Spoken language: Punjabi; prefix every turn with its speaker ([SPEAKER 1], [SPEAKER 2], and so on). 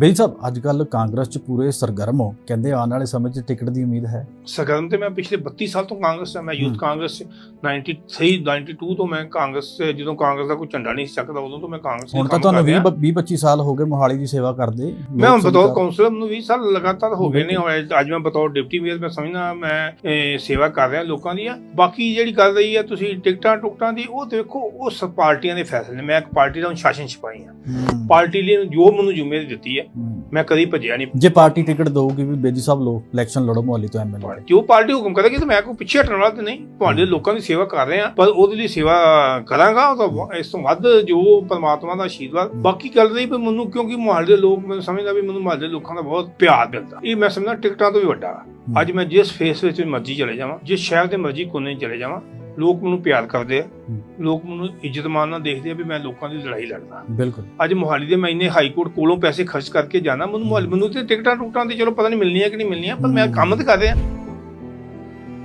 [SPEAKER 1] ਬੇਈ ਸਾਹਿਬ ਅੱਜ ਕੱਲ ਕਾਂਗਰਸ ਚ ਪੂਰੇ ਸਰਗਰਮ ਹੋ ਕਹਿੰਦੇ ਆਉਣ ਵਾਲੇ ਸਮੇਂ 'ਚ ਟਿਕਟ ਦੀ ਉਮੀਦ ਹੈ
[SPEAKER 2] ਸਰਗਰਮ ਤੇ ਮੈਂ ਪਿਛਲੇ 32 ਸਾਲ ਤੋਂ ਕਾਂਗਰਸ ਹਾਂ। ਮੈਂ ਯੂਥ
[SPEAKER 1] ਹੂੰ।
[SPEAKER 2] ਕਾਂਗਰਸ 'ਚ 93 92 ਤੋਂ ਮੈਂ ਕਾਂਗਰਸ ਜਦੋਂ ਕਾਂਗਰਸ ਦਾ ਕੋਈ ਝੰਡਾ ਨਹੀਂ ਸੀ ਚੱਕਦਾ ਉਦੋਂ ਤੋਂ ਮੈਂ ਕਾਂਗਰਸ
[SPEAKER 1] ਹੁਣ ਤਾਂ ਤੁਹਾਨੂੰ
[SPEAKER 2] ਕਰ ਰਿਹਾ।
[SPEAKER 1] 20 20 25 ਸਾਲ ਹੋ ਗਏ ਮੋਹਾਲੀ ਦੀ ਸੇਵਾ ਕਰਦੇ
[SPEAKER 2] ਮੈਂ ਹੁਣ ਬਤੌਰ
[SPEAKER 1] ਸਭਾ-
[SPEAKER 2] ਕਾਉਂਸਲਰ ਨੂੰ 20 ਸਾਲ ਲਗਾਤਾਰ ਹੋ ਗਏ ਨੇ ਅੱਜ ਮੈਂ ਬਤੌਰ ਡਿਪਟੀ ਮੇਅਰ ਮੈਂ ਸਮਝਦਾ ਮੈਂ ਸੇਵਾ ਕਰ ਰਿਹਾ ਲੋਕਾਂ ਦੀ ਆ ਬਾਕੀ ਜਿਹੜੀ ਗੱਲ ਰਹੀ ਆ ਤੁਸੀਂ ਟਿਕਟਾਂ ਟੁਕਟਾਂ ਦੀ ਉਹ ਦੇਖੋ ਉਹ ਸ ਪਾਰਟੀਆਂ ਦੇ ਫੈਸਲੇ ਨੇ ਮੈਂ ਇੱਕ ਪਾਰਟੀ ਦਾ ਅਨੁਸ਼ਾਸਨ ਛਪਾਈ ਆ
[SPEAKER 1] ਹੂੰ,
[SPEAKER 2] ਪਾਰਟੀ ਲਈ ਜੋ ਮੈਨੂੰ ਜ਼ਿੰਮੇਵਾਰੀ ਦਿੱਤੀ ਹੈ
[SPEAKER 1] ਹੂੰ।
[SPEAKER 2] ਮੈਂ ਕਦੀ ਭੱਜਿਆ ਨਹੀਂ।
[SPEAKER 1] ਜੇ ਪਾਰਟੀ ਟਿਕਟ ਦਊਗੀ ਵੀ ਬੇਦੀ ਸਾਹਿਬ ਲੋ ਇਲੈਕਸ਼ਨ ਲੜੋ ਮੋਹਾਲੀ ਤੋਂ ਐਮਐਲਏ
[SPEAKER 2] ਜੋ ਪਾਰਟੀ ਹੁਕਮ ਕਰੇਗੀ ਤਾਂ ਮੈਂ ਕੋਈ ਪਿੱਛੇ ਹਟਣ ਵਾਲਾ ਤੇ ਨਹੀਂ। ਤੁਹਾਡੇ ਲੋਕਾਂ ਦੀ ਸੇਵਾ ਕਰ ਰਹੇ ਆ ਪਰ ਉਹਦੇ ਲਈ ਸੇਵਾ ਕਰਾਂਗਾ ਉਹ ਤਾਂ ਇਸ ਤੋਂ ਵੱਧ ਜੋ ਪਰਮਾਤਮਾ ਦਾ ਆਸ਼ੀਰਵਾਦ ਬਾਕੀ ਗੱਲ ਰਹੀ ਵੀ ਮੈਨੂੰ ਕਿਉਂਕਿ ਮੁਹੱਲੇ ਦੇ ਲੋਕ ਮੈਂ ਸਮਝਦਾ ਵੀ ਮੈਨੂੰ ਮੁਹੱਲੇ ਦੇ ਲੋਕਾਂ ਦਾ ਬਹੁਤ ਪਿਆਰ ਮਿਲਦਾ। ਇਹ ਮੈਂ ਸਮਝਦਾ ਟਿਕਟਾਂ ਤੋਂ ਵੀ ਵੱਡਾ। ਅੱਜ ਮੈਂ ਜਿਸ ਫੇਸ ਵਿੱਚ ਮਰਜ਼ੀ ਚਲੇ ਜਾਵਾਂ ਜਿਸ ਸ਼ਹਿਰ ਦੇ ਮਰਜ਼ੀ ਕੋਨੇ ਚਲੇ ਜਾਵਾਂ ਲੋਕ ਮੈਨੂੰ ਪਿਆਰ ਕਰਦੇ ਆ। ਲੋਕ ਮੈਨੂੰ ਇੱਜ਼ਤ ਮਾਨ ਨਾਲ ਦੇਖਦੇ ਆ ਵੀ ਮੈਂ ਲੋਕਾਂ ਦੀ ਲੜਾਈ ਲੜਦਾ।
[SPEAKER 1] ਬਿਲਕੁਲ।
[SPEAKER 2] ਅੱਜ ਮੋਹਾਲੀ ਦੇ ਮੈਂ ਇੰਨੇ ਹਾਈ ਕੋਰਟ ਕੋਲੋਂ ਪੈਸੇ ਖਰਚ ਕਰਕੇ ਜਾਣਾ ਮੈਨੂੰ ਮੋਹਾਲੀ ਮੈਨੂੰ ਤੇ ਟਿਕਟਾਂ ਟੁਕਟਾਂ ਦੀ ਚਲੋ ਪਤਾ ਨਹੀਂ ਮਿਲਣੀਆਂ ਕਿ ਨਹੀਂ ਮਿਲਣੀਆਂ ਪਰ ਮੈਂ ਕੰਮ ਤੇ ਕਰ ਰਿਹਾ।